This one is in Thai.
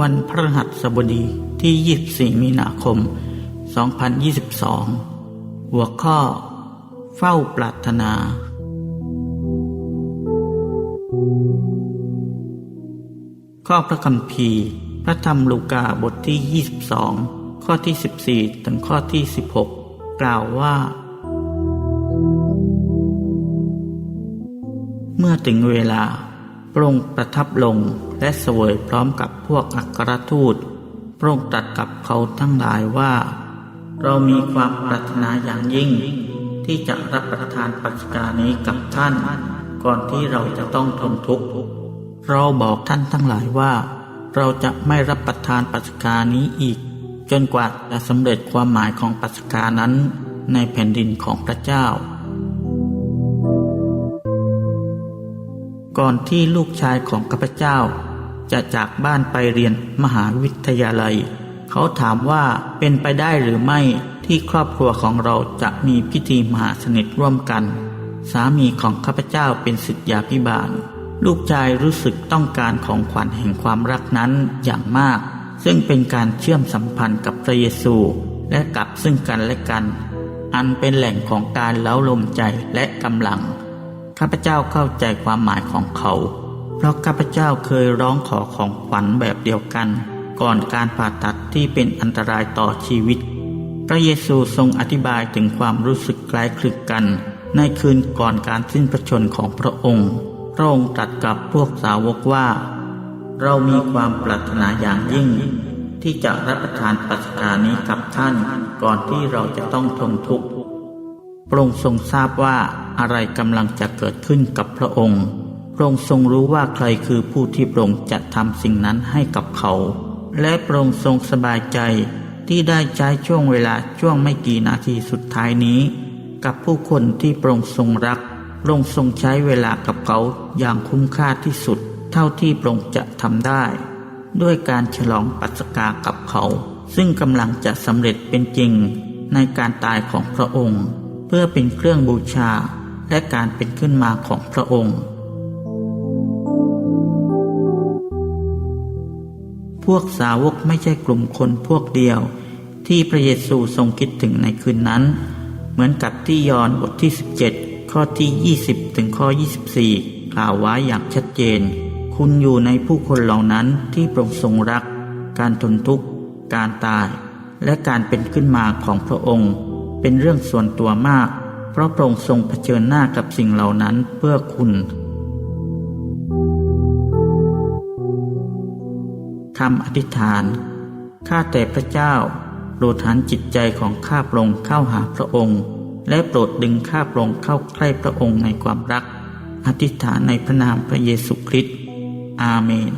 วันพฤหัสบดีที่ 24 มีนาคม 2022 หัวข้อ เฝ้าปรารถนา ข้อพระคัมภีร์ พระธรรมลูกาบทที่ 22 ข้อที่ 14 ถึงข้อที่ 16 กล่าวว่า เมื่อถึงเวลา ระองค์ประทับลงและเสวยพร้อมกับพวกอัครทูต พระองค์ตรัสกับเขาทั้งหลายว่า เรามีความปรารถนาอย่างยิ่ง ที่จะรับประทานปัจกานี้กับท่าน ก่อนที่เราจะต้องทนทุกข์เราบอกท่านทั้งหลายว่า เราจะไม่รับประทานปัจกานี้อีก จนกว่าจะสำเร็จความหมายของปัจกานั้น ในแผ่นดินของพระเจ้า ก่อนที่ลูกชายของข้าพเจ้า จะจากบ้านไปเรียนมหาวิทยาลัย เขาถามว่าเป็นไปได้หรือไม่ที่ครอบครัวของเราจะมีพิธีมหาสนิทร่วมกัน สามีของข้าพเจ้าเป็นสิทธยาพิบาล ลูกชายรู้สึกต้องการของขวัญแห่งความรักนั้นอย่างมาก ซึ่งเป็นการเชื่อมสัมพันธ์กับพระเยซูและกับซึ่งกันและกัน อันเป็นแหล่งของการเล้าลมใจและกำลัง ข้าพเจ้าเข้าใจความหมายของเขา เพราะข้าพเจ้าเคยร้องขอของขวัญแบบเดียวกัน ก่อนการผ่าตัดที่เป็นอันตรายต่อชีวิต พระเยซูทรงอธิบายถึงความรู้สึกคล้ายคลึงกัน ในคืนก่อนการสิ้นพระชนม์ของพระองค์พระองค์ตรัสกับพวกสาวกว่า เรามีความปรารถนาอย่างยิ่ง ที่จะรับประทานปัสกานี้กับท่านก่อนที่เราจะต้องทนทุกข์ พระองค์ทรงทราบว่าอะไรกำลังจะเกิดขึ้นกับพระองค์ พระองค์ทรงรู้ว่าใครคือผู้ที่พระองค์จะทำสิ่งนั้นให้กับเขา และพระองค์ทรงสบายใจที่ได้ใช้ช่วงเวลาช่วงไม่กี่นาทีสุดท้ายนี้ กับผู้คนที่พระองค์ทรงรักพระองค์ทรงใช้เวลากับเขาอย่างคุ้มค่าที่สุด เท่าที่พระองค์จะทำได้ ด้วยการฉลองปัสกากับเขา ซึ่งกำลังจะสำเร็จเป็นจริงในการตายของพระองค์ เพื่อเป็นเครื่องบูชาและการเป็นขึ้นมาของพระองค์ พวกสาวกไม่ใช่กลุ่มคนพวกเดียว ที่พระเยซูทรงคิดถึงในคืนนั้น เหมือนกับที่ยอห์นบทที่ 17 ข้อที่ 20 ถึงข้อ 24 กล่าวไว้อย่างชัดเจน คุณอยู่ในผู้คนเหล่านั้นที่พรองทรงรัก การทนทุกข์ การตาย และการเป็นขึ้นมาของพระองค์ เป็นเรื่องส่วนตัวมาก เพราะพระองค์ทรงเผชิญหน้ากับสิ่งเหล่านั้นเพื่อคุณ คำอธิษฐาน ข้าแต่พระเจ้า โปรดหันจิตใจของข้าพระองค์เข้าหาพระองค์ และโปรดดึงข้าพระองค์เข้าใกล้พระองค์ในความรัก อธิษฐานในพระนามพระเยซูคริสต์อาเมน